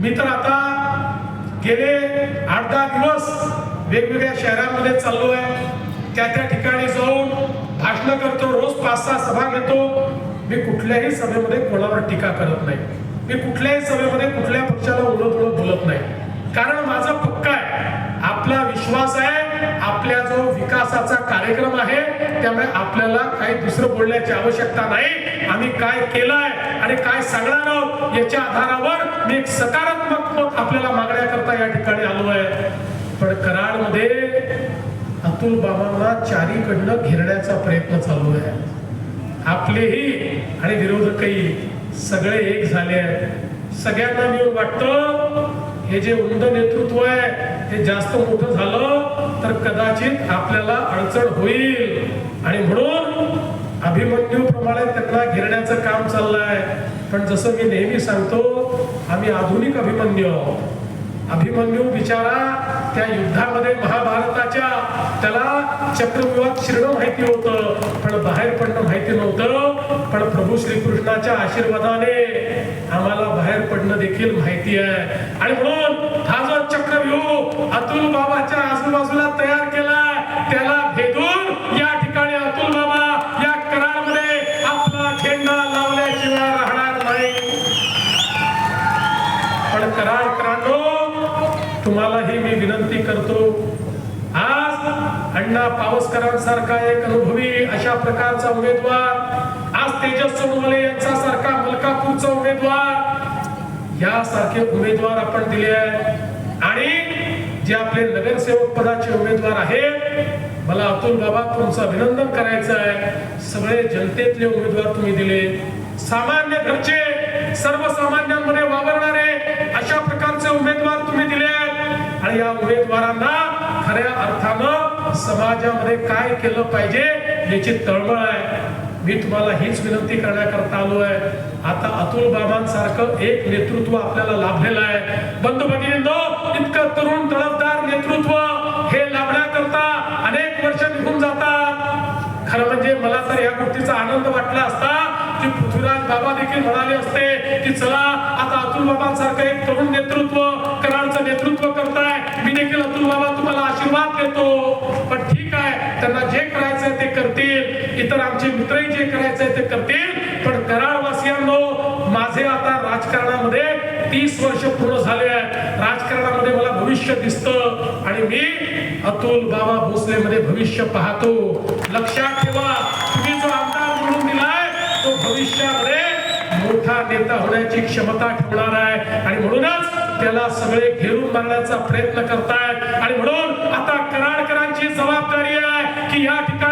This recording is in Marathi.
मी तर आता गेले आठ दहा दिवस वेगवेगळ्या शहरांमध्ये चाललो आहे त्या त्या ठिकाणी जाऊन भाषण करतो रोज पाच सहा सभा घेतो. मी कुठल्याही सभेमध्ये कोणावर टीका करत नाही. मी कुठल्याही सभेमध्ये कुठल्या पक्षाला उलट उलट बोलत नाही. कारण माझा पक्का आहे. आपला विश्वास आहे. आपल्या जो विकासाचा कार्यक्रम आहे त्यामुळे आपल्याला काही दुसरं बोलण्याची आवश्यकता नाही. आम्ही काय केलंय आणि काय सांगणार आहोत याच्या आधारावर मी एक सकारात्मक मत आपल्याला मागण्याकरता या ठिकाणी आलो आहे पण कराडमध्ये अतुल बाबांना चारीकडनं घेरण्याचा प्रयत्न चालू आहे. आपलेही आणि विरोधकही सगळे एक झाले आहेत. सगळ्यांना मिळून वाटतं हे जे उंद नेतृत्व आहे हे जास्त मोठं झालं तर कदाचित आपल्याला अडचण होईल. आणि म्हणून अभिमन्यू प्रमाणे त्यांना घेरण्याचं काम चाललंय. पण जसं मी नेहमी सांगतो आम्ही आधुनिक अभिमन्यू अभिमन्यू बिचारा त्या युद्धामध्ये महाभारताच्या त्याला चक्रव्यूहात शिरणं माहिती होतं. पण बाहेर पडणं माहिती नव्हतं. पण प्रभू श्रीकृष्णाच्या आशीर्वादाने आम्हाला बाहेर पडणं देखील माहिती आहे. आणि म्हणून हा जो चक्रव्यूह अतुल बाबाच्या आजूबाजूला तयार केला. त्याला भेदून या ठिकाणी अतुल बाबा या करारमध्ये आपला झेंडा लावल्याशिवाय राहणार नाही. पण करार करांडो तुम्हालाही मी विनंती करतो. आज अण्णा पावसकरांसारखा एक अनुभवी अशा प्रकारचा उमेदवार आज तेजस सोनवले यांचा सारखा मलकापूरचा उमेदवार यासारखे उमेदवार आपण दिले आहे आणि जे आपले नगरसेवक पदाचे उमेदवार आहेत मला अतुल बाबा तुमचं अभिनंदन करायचं आहे. सगळे जनतेतले उमेदवार तुम्ही दिले. सामान्य घरचे सर्वसामान्यांमध्ये वावरणारे अशा प्रकारचे उमेदवार तुम्ही दिले आणि या उमेदवारांना खऱ्या अर्थानं समाजामध्ये काय केलं पाहिजे याची तळमळ आहे. मी तुम्हाला हीच विनंती करण्याकरता आलो आहे. आता अतुल बाबांसारखं एक नेतृत्व आपल्याला लाभलेलं आहे. बंधू भगिनींनो इतकं तरुण तळफदार नेतृत्व हे लाभण्याकरता अनेक वर्ष निघून जातात. खरं म्हणजे मला तर या गोष्टीचा आनंद वाटला असता की पृथ्वीराज बाबा देखील म्हणाले असते की चला आता अतुल बाबांसारखं एक तरुण नेतृत्व कराडचं नेतृत्व करताय. मी देखील अतुल बाबा तुम्हाला आशीर्वाद देतो. पण ठीक आहे त्यांना जे करायचंय ते करतील. इतर आमचे मित्रही जे करायचंय ते करतील. पण कराडवासियांनो माझे आता राजकारणामध्ये तीस वर्ष पूर्ण झाले आहेत. राजकारणामध्ये भविष्य दिसतं आणि मी अतुल बाबा भोसले मध्ये भविष्य पाहतो. लक्षात ठेवा तुम्ही जो आमदार निवडून दिलाय तो भविष्यामध्ये मोठा नेता होण्याची क्षमता ठेवणार आहे. आणि म्हणूनच त्याला सगळे घेरून मारण्याचा प्रयत्न करतायत. आणि म्हणून आता कराडकरांची जबाबदारी आहे की या ठिकाणी